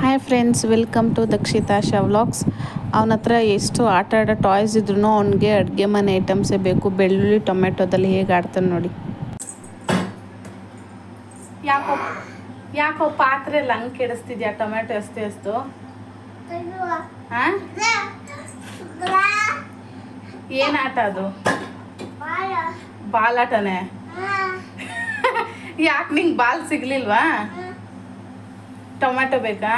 Hi friends welcome to Dakshitasha vlogs ಅವನ ಹತ್ರ ಎಷ್ಟು ಆಟ ಆಡೋ ಟಾಯ್ಸ್ ಇದ್ರೂ ಅವನಿಗೆ ಅಡುಗೆ ಮನೆ ಐಟಮ್ಸೇ ಬೇಕು. ಬೆಳ್ಳುಳ್ಳಿ ಟೊಮೆಟೊದಲ್ಲಿ ಹೇಗೆ ಆಡ್ತಾನೆ ನೋಡಿ. ಯಾಕೋ ಯಾಕೋ ಪಾತ್ರೆ ಲಂಗ್ ಹಂಗೆ ಕೆಡಿಸ್ತಿದ್ಯಾ? ಟೊಮೆಟೊ ಎಷ್ಟು ಎಷ್ಟು? ಹಾಂ? ಏನು ಆಟ ಅದು? ಬಾಲ್. ಆಟನೇ? ಯಾಕೆ ನಿಂಗೆ ಬಾಲ್ ಸಿಗ್ಲಿಲ್ವಾ? ಟೊಮೆಟೊ ಬೇಕಾ?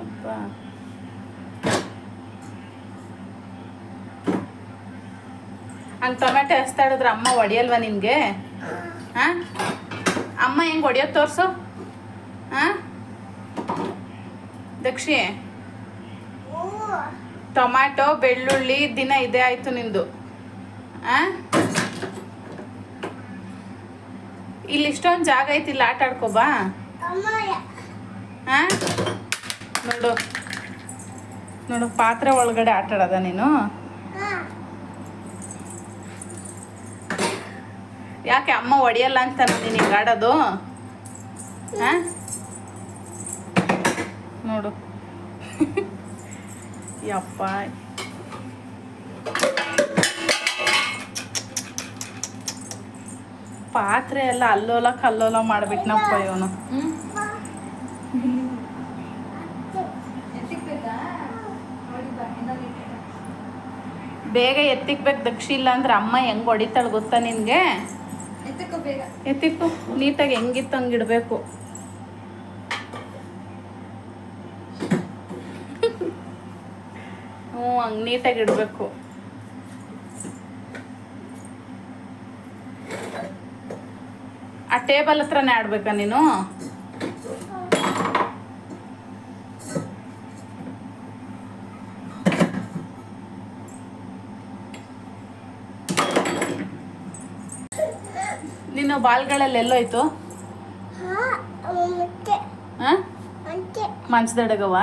ಅಪ್ಪ ಹಂಗೆ ಟೊಮೆಟೊ ಎಸ್ತಾಡಿದ್ರೆ ಅಮ್ಮ ಹೊಡಿಯಲ್ವಾ ನಿನಗೆ ಹಾಂ? ಅಮ್ಮ ಹೆಂಗೆ ಹೊಡೆಯೋದು ತೋರಿಸು. ಹಾಂ? ದಕ್ಷಿ ಟೊಮ್ಯಾಟೊ ಬೆಳ್ಳುಳ್ಳಿ, ದಿನ ಇದೇ ಆಯಿತು ನಿಂದು. ಹಾಂ? ಇಲ್ಲಿ ಇಷ್ಟೊಂದು ಜಾಗ ಐತಿ, ಇಲ್ಲಿ ಆಟ ಆಡ್ಕೋಬಾ ಹಾಂ ನೋಡು. ನೋಡು, ಪಾತ್ರೆ ಒಳಗಡೆ ಆಟ ಆಡೋದ ನೀನು? ಯಾಕೆ ಅಮ್ಮ ಒಡೆಯಲ್ಲ ಅಂತ ನೀನು ಹಿಂಗೆ ಆಡೋದು? ಹಾಂ ನೋಡು. ಯಪ್ಪ. ಪಾತ್ರೆ ಎಲ್ಲ ಅಲ್ಲೋಲ ಕಲ್ಲೋಲ ಮಾಡ್ಬಿಟ್ನಪ್ಪ ಇವನು. ಬೇಗ ಎತ್ತಿಕ್ಬೇಕು ದಕ್ಷಿ ಇಲ್ಲ ಅಂದ್ರೆ ಅಮ್ಮ ಹೆಂಗ್ ಹೊಡಿತಾಳೆ ಗೊತ್ತಾ ನಿನ್ಗೆ? ಎತ್ತಿಕ್ಕು ನೀಟಾಗಿ ಹೆಂಗಿತ್ತು ಹಂಗೆ ಇಡಬೇಕು. ಹ್ಞೂ ಹಂಗೆ ನೀಟಾಗಿ ಇಡಬೇಕು. ಆ ಟೇಬಲ್ ಹತ್ರನೇ ಆಡ್ಬೇಕಾ ನೀನು? ನಿನ್ನ ಬಾಲ್ಗಳಲ್ಲಿ ಎಲ್ಲೋಯ್ತು? ಮಂಚದಡಗವ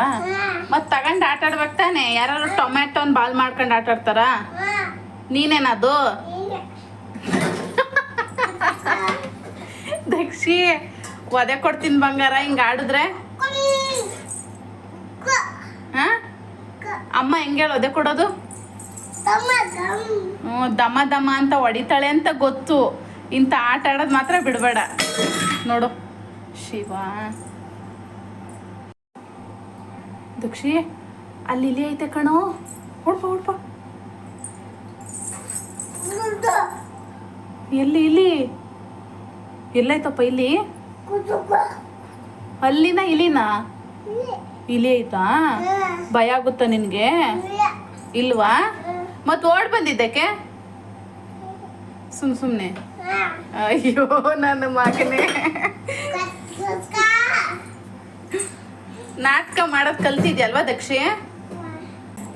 ಮತ್ ತಗೊಂಡ್ ಆಟ ತಾನೆ. ಯಾರು ಟೊಮ್ಯಾಟೋನ್ ಬಾಲ್ ಮಾಡ್ಕೊಂಡು ಆಟ ಆಡ್ತಾರ ನೀನೇನದು? ದಕ್ಷಿ ಒದೆ ಕೊಡ್ತೀನಿ ಬಂಗಾರ, ಹಿಂಗ ಆಡಿದ್ರೆ? ಅಮ್ಮ ಹೆಂಗೆ ಒದೆ ಕೊಡೋದು? ಹ್ಞೂ, ದಮ ದಮ ಅಂತ ಹೊಡಿತಾಳೆ ಅಂತ ಗೊತ್ತು. ಇಂಥ ಆಟ ಆಡೋದು ಮಾತ್ರ ಬಿಡಬೇಡ. ನೋಡು, ಶಿವ. ದಕ್ಷಿ, ಅಲ್ಲಿ ಇಲ್ಲಿ ಐತೆ ಕಣೋ. ಹುಡ್ಪ ಹುಡ್ಪ ಎಲ್ಲಿ, ಇಲ್ಲಿ? ಎಲ್ಲೈತಪ್ಪ ಇಲ್ಲಿ? ಅಲ್ಲಿನ ಇಲಿನ ಇಲಿ ಐತಾ ಭಯ ಆಗುತ್ತಾ ನಿನ್ಗೆ? ಇಲ್ವಾ? ಮತ್ತೆ ಓಡ್ ಬಂದಿದ್ದಕ್ಕೆ? ಸುಮ್ ಸುಮ್ನೆ. ಅಯ್ಯೋ ನನ್ನ ಮಗನೇ. ನಾಟಕ ಮಾಡೋದ್ ಕಲ್ತಿದ್ಯಲ್ವಾ ದಕ್ಷಿ?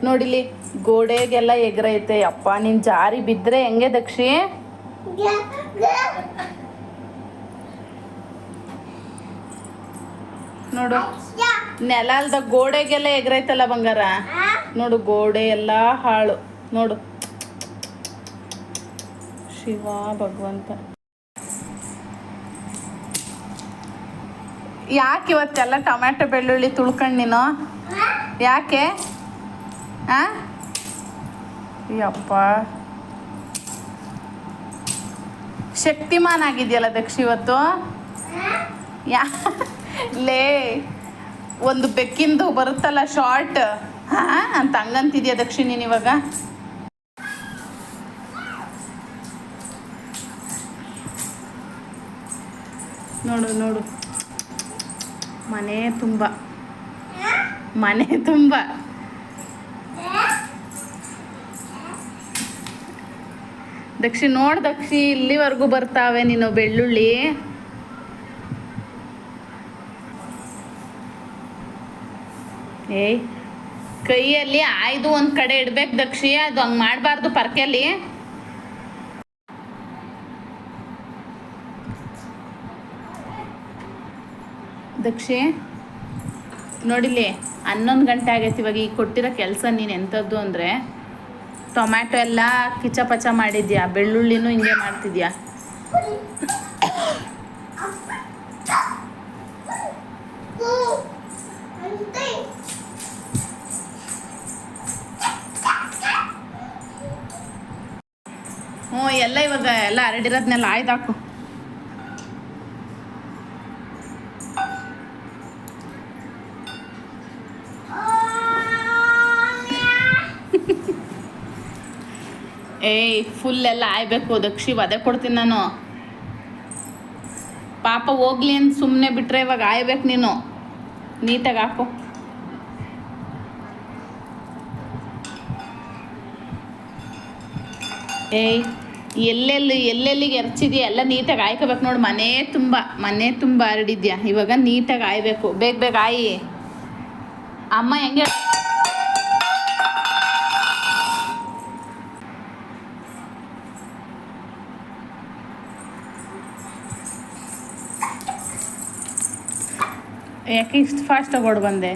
ನೋಡಿಲಿ ಗೋಡೆಗೆಲ್ಲ ಎಗರೈತೆ. ಅಪ್ಪ ನೀನು ಜಾರಿ ಬಿದ್ರೆ ಹೆಂಗೆ ದಕ್ಷಿ? ನೋಡು. ನೆಲ ಅಲ್ದ ಗೋಡೆಗೆಲ್ಲ ಎಗ್ರೈತಲ್ಲ ಬಂಗಾರ? ನೋಡು ಗೋಡೆ ಎಲ್ಲ ಹಾಳು. ನೋಡು. ಶಿವ ಭಗವಂತ. ಯಾಕೆ ಇವತ್ತೆಲ್ಲ ಟೊಮ್ಯಾಟೊ ಬೆಳ್ಳುಳ್ಳಿ ತುಳ್ಕಂಡ್ ನೀನು? ಯಾಕೆ? ಆ? ಯಪ್ಪ. ಶಕ್ತಿಮಾನ್ ಆಗಿದೆಯಲ್ಲ ದಕ್ಷ ಇವತ್ತು? ಯಾ ಲೇ, ಒಂದು ಬೆಕ್ಕಿಂದು ಬರುತ್ತಲ್ಲ ಶಾರ್ಟ್? ಹಾ, ಅಂತ ಹಂಗಂತಿದ್ಯಾ ದಕ್ಷಿಣ ಇವಾಗ ನೋಡು ನೋಡು. ಮನೆ ತುಂಬ. ಮನೆ ತುಂಬ. ದಕ್ಷಿ ನೋಡ್ ದಕ್ಷಿ ಇಲ್ಲಿವರೆಗೂ ಬರ್ತಾವೆ ನೀನು ಬೆಳ್ಳುಳ್ಳಿ. ಏಯ್ ಕೈಯಲ್ಲಿ ಆಯ್ದು ಒಂದ್ ಕಡೆ ಇಡ್ಬೇಕು ದಕ್ಷಿ ಅದು ಹಂಗ್ ಮಾಡಬಾರ್ದು ಪರ್ಕೆಯಲ್ಲಿ ದಕ್ಷಿ ನೋಡಿಲಿ ಹನ್ನೊಂದು ಗಂಟೆ ಆಗೈತಿ ಇವಾಗ ಈಗ ಕೊಟ್ಟಿರೋ ಕೆಲಸ ನೀನು ಎಂಥದ್ದು ಅಂದರೆ ಟೊಮ್ಯಾಟೊ ಎಲ್ಲ ಕಿಚ ಪಚ ಮಾಡಿದ್ಯಾ ಬೆಳ್ಳುಳ್ಳಿನೂ ಹಿಂಗೆ ಮಾಡ್ತಿದ್ಯಾ ಎಲ್ಲ ಇವಾಗ ಎಲ್ಲ ಹರಡಿರೋದ್ನೆಲ್ಲ ಆಯ್ದಾಕು ಏಯ್ ಫುಲ್ ಎಲ್ಲ ಆಯ್ಬೇಕು. ದಕ್ಷಿ ಅದೇ ಕೊಡ್ತೀನಿ ನಾನು. ಪಾಪ ಹೋಗ್ಲಿ ಅಂತ ಸುಮ್ಮನೆ ಬಿಟ್ರೆ ಇವಾಗ ಆಯ್ಬೇಕು ನೀನು. ನೀಟಾಗಿ ಹಾಕು. ಏಯ್. ಎಲ್ಲೆಲ್ಲಿ ಎಲ್ಲೆಲ್ಲಿಗೆ ಎರಚಿದ್ಯಾ? ಎಲ್ಲ ನೀಟಾಗಿ ಆಯ್ಕೋಬೇಕು ನೋಡಿ. ಮನೆ ತುಂಬ ಮನೆ ತುಂಬ ಹರಡಿದ್ಯಾ? ಇವಾಗ ನೀಟಾಗಿ ಆಯ್ಬೇಕು ಬೇಗ ಬೇಗ ಆಯಿ ಅಮ್ಮ ಹೆಂಗೆ ಯಾಕೆ ಇಷ್ಟು ಫಾಸ್ಟ್ ಓಡ್ ಬಂದೆ?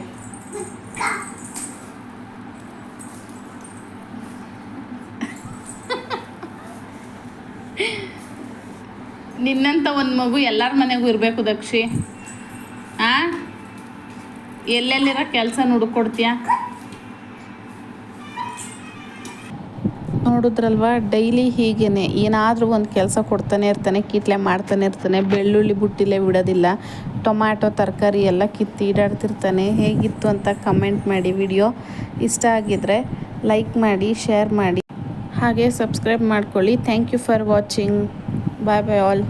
ನಿನ್ನಂತ ಒಂದು ಮಗು ಎಲ್ಲರ ಮನೆಗೂ ಇರಬೇಕು ದಕ್ಷಿ. ಆ? ಎಲ್ಲೆಲ್ಲಿರೋ ಕೆಲಸ ಹುಡುಕೊಡ್ತೀಯ ನೋಡಿದ್ರಲ್ವ, ಡೈಲಿ ಹೀಗೇನೆ. ಏನಾದರೂ ಒಂದು ಕೆಲಸ ಕೊಡ್ತಾನೆ ಇರ್ತಾನೆ ಕಿತ್ಲೆ ಮಾಡ್ತಾನೆ ಇರ್ತಾನೆ, ಬೆಳ್ಳುಳ್ಳಿ ಬುಟ್ಟಿಲೆ ಬಿಡೋದಿಲ್ಲ. ಟೊಮ್ಯಾಟೊ, ತರಕಾರಿ ಎಲ್ಲ ಕಿತ್ತು ಈಡಾಡ್ತಿರ್ತಾನೆ. ಹೇಗಿತ್ತು ಅಂತ ಕಮೆಂಟ್ ಮಾಡಿ ವಿಡಿಯೋ ಇಷ್ಟ ಆಗಿದ್ರೆ ಲೈಕ್ ಮಾಡಿ ಶೇರ್ ಮಾಡಿ. ಹಾಗೆ ಸಬ್ಸ್ಕ್ರೈಬ್ ಮಾಡ್ಕೊಳ್ಳಿ thank you for watching bye bye all